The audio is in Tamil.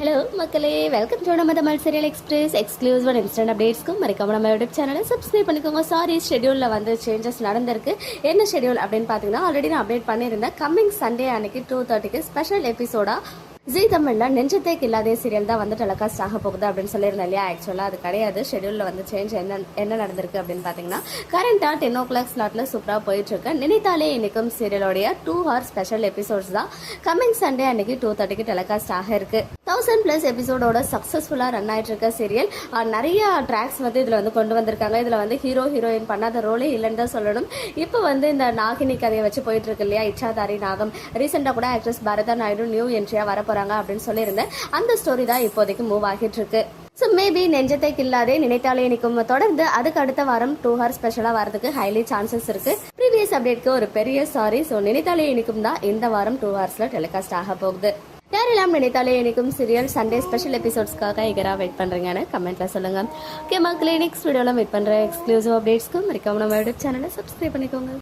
ஹலோ மக்களே. வெல்கம் டு நம்ம Tamil serial express exclusive and instant அப்டேட்ஸ்க்கும் மறக்காம நம்ம யூடியூப் சேனலை சப்ஸ்கிரைப் பண்ணிக்கோங்க. சாரி ஷெடியூலில் வந்து சேஞ்சஸ் நடந்திருக்கு. என்ன ஷெடியூல் அப்படின்னு பார்த்தீங்கன்னா ஆல்ரெடி நான் அப்டேட் பண்ணியிருந்தேன். கம்மிங் சண்டே அன்னைக்கு டூ தேர்ட்டிக்கு ஸ்பெஷல் எபிசோடா ஜி தமிழ்ல நெஞ்சத்தே இல்லாதே சீரியல் தான் வந்து டெலகாஸ்ட் ஆக போகுது அப்படின்னு சொல்லியிருந்தேன் இல்லையா? ஆக்சுவலாக அது கிடையாது. ஷெடியூலில் வந்து சேஞ்ச் என்ன என்ன நடந்திருக்கு அப்படின்னு பார்த்தீங்கன்னா கரண்ட்டாக டென் ஓ கிளாக் ஸ்லாட்டில் சூப்பராக போயிட்டு இருக்கு நினைத்தாலே இன்னைக்கும் சீரியலோடைய டூ ஹவர் ஸ்பெஷல் எபிசோட்ஸ் தான். கம்மிங் சண்டே அன்னைக்கு டூ தேர்ட்டிக்கு டெலகாஸ்ட் ஆக இருக்கு. தௌசண்ட் ப்ளஸ் எபிசோடோட சக்ஸஸ்ஃபுல்லாக ரன் ஆகிட்டு இருக்க சீரியல் நிறைய ட்ராக்ஸ் வந்து இதில் வந்து கொண்டு வந்திருக்காங்க. இதில் வந்து ஹீரோ ஹீரோயின் பண்ணாத ரோலே இல்லைன்னு தான் சொல்லணும். இப்போ வந்து இந்த நாகினி கதையை வச்சு போயிட்டு இருக்கு இல்லையா இச்சாதாரி நாகம். ரீசெண்டாக கூட ஆக்ட்ரஸ் பரதா நாயுடு நியூ என்ட்ரியா வர போறாங்க அப்படின்னு சொல்லியிருந்தேன். அந்த ஸ்டோரி தான் இப்போதைக்கு மூவ் ஆகிட்டு இருக்கு. ஸோ மேபி நெஞ்சத்தை கில்லாதே நினைத்தாலே நிற்கும். தொடர்ந்து அதுக்கு அடுத்த வாரம் டூ ஹவர் ஸ்பெஷலாக வரதுக்கு ஹைலி சான்சஸ் இருக்கு. ப்ரீவியஸ் அப்டேட்க்கு ஒரு பெரிய சாரி ஸோ நினைத்தாலே இனிக்கும் தான் இந்த வாரம் டூ ஹார்ஸில் டெலிகாஸ்ட் ஆக போகுது. யாரெல்லாம் நினைத்தாலே எனக்கும் சீரியல் சண்டே ஸ்பெஷல் எபிசோட்ஸ்க்காக எகரா வெயிட் பண்றீங்கன்னு கமெண்ட்ல சொல்லுங்க. ஓகே மக்களே நெக்ஸ்ட் வீடியோவில் வெயிட் பண்ற எக்ஸ்க்ளூசிவ் அப்டேட்ஸ்க்கு மறக்காம நம்ம யூடியூப் சேனலை சப்ஸ்கிரைப் பண்ணிக்கோங்க.